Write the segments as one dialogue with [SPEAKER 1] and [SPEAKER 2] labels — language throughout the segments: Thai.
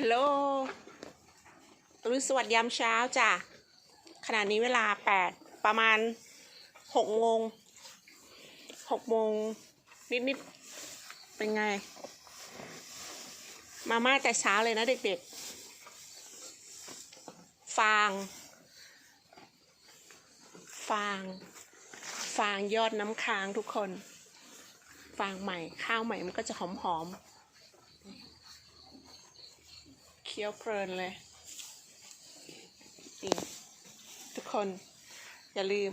[SPEAKER 1] ฮัลโหลรุณสวัสดิ์ยามเช้าจ้ะขณะนี้เวลาแปดประมาณหกโมงหกโมงนิดๆ เป็นไง มาม่าแต่เช้าเลยนะเด็กๆ ฟาง ฟาง ฟางยอดน้ำค้างทุกคน ฟางใหม่ข้าวใหม่มันก็จะหอมๆ เคี้ยวเพลินเลยนี่ทุกคนอย่าลืม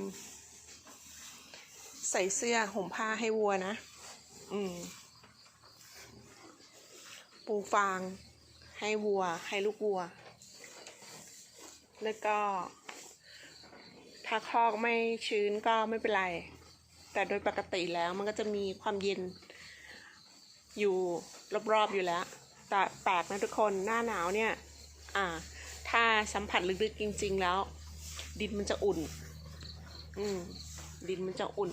[SPEAKER 1] ใส่เสื้อห่มผ้าให้วัวนะ อืม ปูฟางให้วัว ให้ลูกวัว แล้วก็ ถ้าคอกไม่ชื้นก็ไม่เป็นไร แต่โดยปกติแล้วมันก็จะมีความเย็นอยู่รอบๆอยู่แล้ว แต่แปลกนะทุกคนหน้าหนาวเนี่ย อ่า ถ้าสัมผัสลึกๆจริง ๆ แล้ว ดินมันจะอุ่น อืม ดินมันจะอุ่น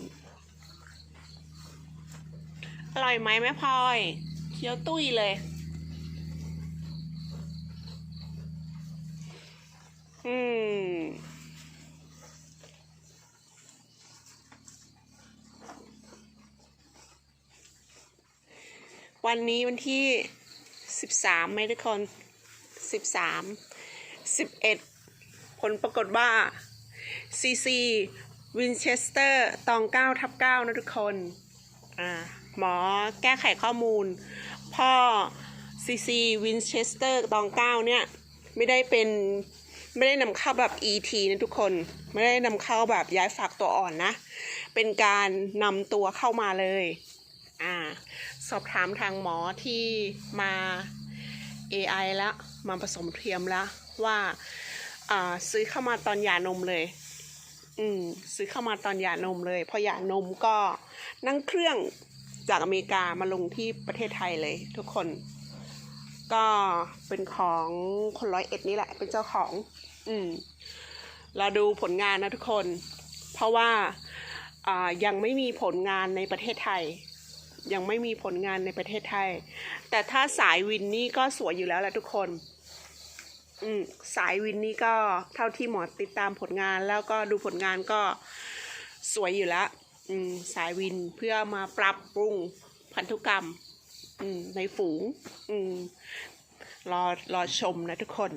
[SPEAKER 1] อร่อยไหมแม่พลอย เคี้ยวตุ้ยเลย อืมวันนี้วันที่ สิบสามไหมทุกคนสิบสามสิบเอ็ดผลปรากฏว่าซีซีวินเชสเตอร์ตองเก้าทับเก้านะทุกคนอ่าหมอแก้ไขข้อมูล พ่อซีซีวินเชสเตอร์ตองเก้าเนี่ยไม่ได้เป็นไม่ได้นำเข้าแบบ ET นะทุกคน ไม่ได้นำเข้าแบบย้ายฝากตัวอ่อนนะ เป็นการนำตัวเข้ามาเลย อ่า สอบถามทางหมอที่มา AI แล้วมาผสมเทียมแล้วว่าซื้อเข้ามาตอนหย่านมเลย อืม ซื้อเข้ามาตอนหย่านมเลย พอหย่านมก็นั่งเครื่องจากอเมริกามาลงที่ประเทศไทยเลย ทุกคน ก็เป็นของคนร้อยเอ็ดนี่แหละ เป็นเจ้าของ อืม เราดูผลงานนะทุกคน เพราะว่า อ่า ยังไม่มีผลงานในประเทศไทย ยังไม่มีผลงานในประเทศไทย แต่ถ้าสายวินนี่ก็สวยอยู่แล้วแหละทุกคน อืมสายวินนี่ก็เท่าที่หมอติดตามผลงานแล้วก็ดูผลงานก็สวยอยู่แล้ว อืมสายวินเพื่อมาปรับปรุงพันธุกรรม อืมในฝูง อืมรอรอชมนะทุกคน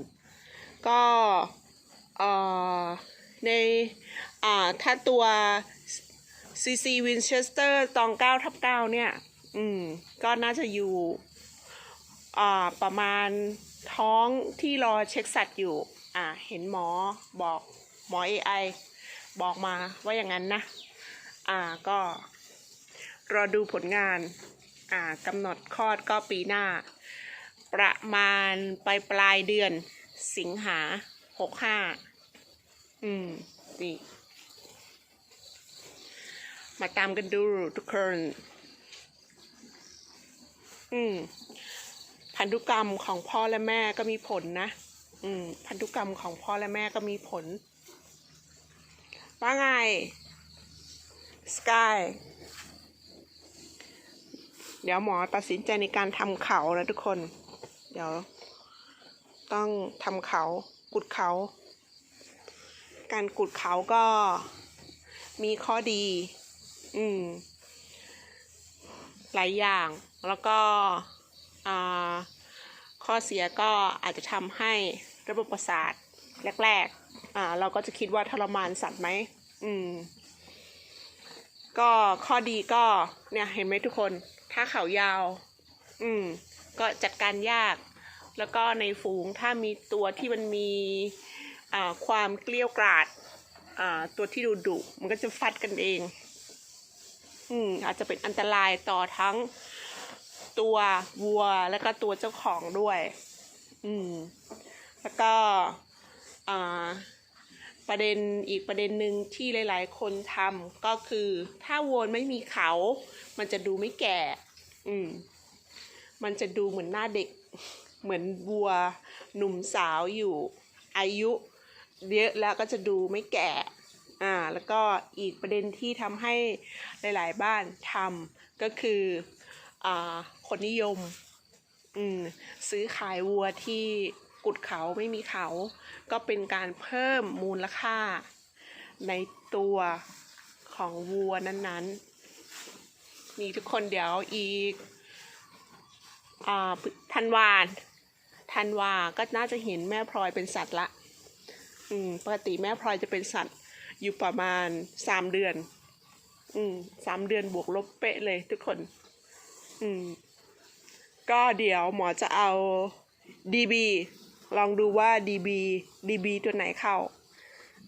[SPEAKER 1] ก็เอ่อในอ่าถ้าตัว CC Winchester ตองเก้าทับเก้าเนี่ย อืม ก็น่าจะอยู่ อ่า ประมาณท้องที่รอเช็คสัตว์อยู่ อ่า เห็นหมอบอกหมอ AI บอกมาว่าอย่างนั้นนะ อ่า ก็รอดูผลงาน อ่ากำหนดคลอดก็ปีหน้า ประมาณปลายปลายเดือนสิงหาหกห้า อืมนี่ มาตามกันดูทุกคน อืม พันธุกรรมของพ่อและแม่ก็มีผลนะ อืม พันธุกรรมของพ่อและแม่ก็มีผล ว่าไง สกาย เดี๋ยวหมอตัดสินใจในการทำเขานะทุกคน เดี๋ยว ต้องทำเขา กุดเขา การกุดเขาก็มีข้อดี อืม หลายอย่าง แล้วก็ข้อเสียก็อาจจะทำให้ระบบประสาทแรกๆอ่าเราก็จะคิดว่าทรมานสัตว์ไหม อืม ก็ข้อดีก็เนี่ยเห็นไหมทุกคน ถ้าเขายาว อืม ก็จัดการยาก แล้วก็ในฝูงถ้ามีตัวที่มันมีความเกลี้ยวกราดอ่าตัวที่ดุดุมันก็จะฟัดกันเอง อืมอาจจะเป็นอันตรายต่อทั้งตัววัวแล้วก็ตัวเจ้าของด้วย อืม แล้วก็อ่าประเด็นอีกประเด็นหนึ่งที่หลาย ๆ คนทำก็คือ ถ้าวัวไม่มีเขา มันจะดูไม่แก่ อืม มันจะดูเหมือนหน้าเด็ก เหมือนวัวหนุ่มสาวอยู่ อายุเยอะแล้วก็จะดูไม่แก่ อ่าแล้วก็อีกประเด็นที่ทำให้หลาย ๆ บ้านทำก็คืออ่าคนนิยมอืมซื้อขายวัวที่กุดเขาไม่มีเขา ก็เป็นการเพิ่มมูลค่า ในตัวของวัวนั้นๆมีทุกคนเดี๋ยวอีกอ่าธันวาธันวาก็น่าจะเห็นแม่พลอยเป็นสัตว์ละ อืมปกติแม่พลอยจะเป็นสัตว์ อยู่ประมาณสามเดือน อืมสามเดือนบวกลบเป๊ะเลยทุกคน อืม ก็เดี๋ยวหมอจะเอา DB ลองดูว่า DB DB ตัวไหนเข้า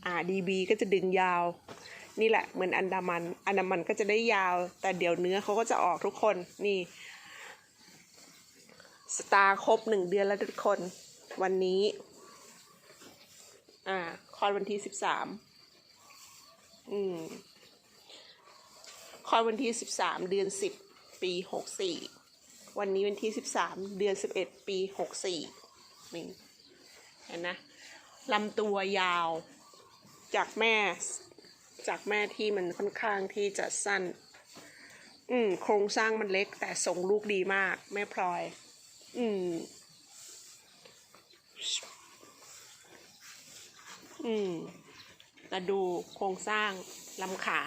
[SPEAKER 1] อ่า DB ก็จะดึงยาว นี่แหละเหมือนอันดามัน อันดามันก็จะได้ยาว แต่เดี๋ยวเนื้อเขาก็จะออกทุกคน นี่ สตาร์ครบหนึ่งเดือนแล้วทุกคน วันนี้ อ่า คลอดวันที่สิบสาม อืมคลอดวันที่สิบสามเดือนสิบปีหกสี่วันนี้วันที่สิบสามเดือนสิบเอ็ดปีหกสี่นี่เห็นนะลำตัวยาว จากแม่ จากแม่ที่มันค่อนข้างที่จะสั้น อืม โครงสร้างมันเล็ก แต่ส่งลูกดีมาก แม่พลอย อืม อืม แต่ดูโครงสร้างลำขา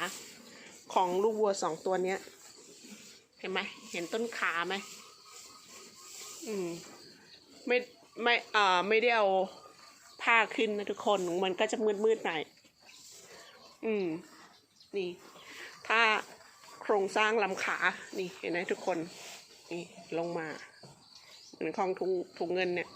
[SPEAKER 1] ของลูกวัวสองตัวเนี้ย เห็นไหมเห็นต้นขาไหมอืมไม่ไม่เอ่อไม่ได้เอาผ้าขึ้นนะทุกคนมันก็จะมืดมืดๆหน่อยอืม นี่ ถ้าโครงสร้างลำขา นี่เห็นไหมทุกคน นี่ลงมา เหมือนของถุงถุงเงินเนี่ย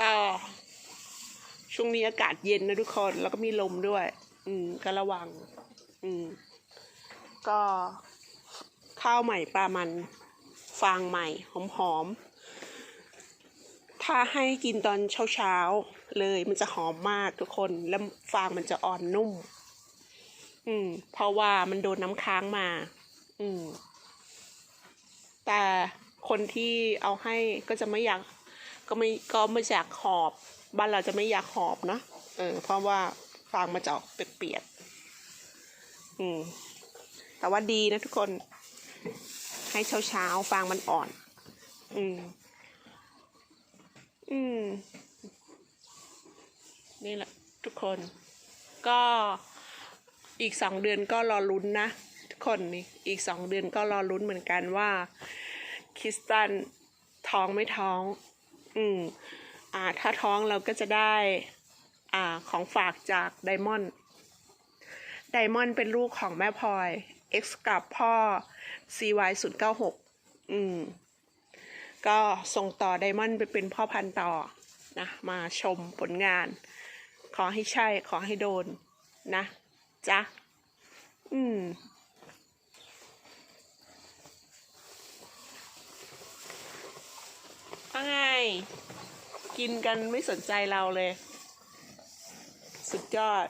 [SPEAKER 1] ก็ ช่วงนี้อากาศเย็นนะทุกคน แล้วก็มีลมด้วย อืม ก็ระวัง อืม ก็ข้าวใหม่ปลามัน ฟางใหม่ หอมๆถ้าให้กินตอนเช้าๆเลยมันจะหอมมากทุกคน แล้วฟางมันจะอ่อนนุ่ม อืม เพราะว่ามันโดนน้ำค้างมา อืม แต่คนที่เอาให้ก็จะไม่อยากก็ไม่ก็ไม่อยากหอบ บ้านเราจะไม่อยากหอบนะเออเพราะว่าฟางมันจะออกเปียกๆอืม แต่ว่าดีนะทุกคน ให้เช้าเช้าๆฟางมันอ่อน อืม อืม นี่แหละทุกคน ก็อีกสองเดือนก็รอลุ้นนะ ทุกคนนี่อีกสองเดือนก็รอลุ้นเหมือนกันว่า คริสตันท้องไม่ท้อง อืม อ่าถ้าท้องเราก็จะได้อ่าของฝากจากไดมอนด์ไดมอนด์เป็นลูกของแม่พลอย X กับพ่อ CY 0 9 6 อืม ก็ส่งต่อไดมอนด์ไปเป็นพ่อพันธุ์ต่อนะมาชมผลงาน ขอให้ใช่ ขอให้โดน นะจ๊ะ อืมว่าไง กินกันไม่สนใจเราเลย สุดยอด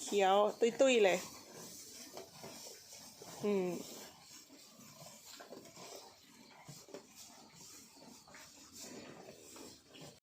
[SPEAKER 1] เคี้ยว ตุ้ยๆเลย อืม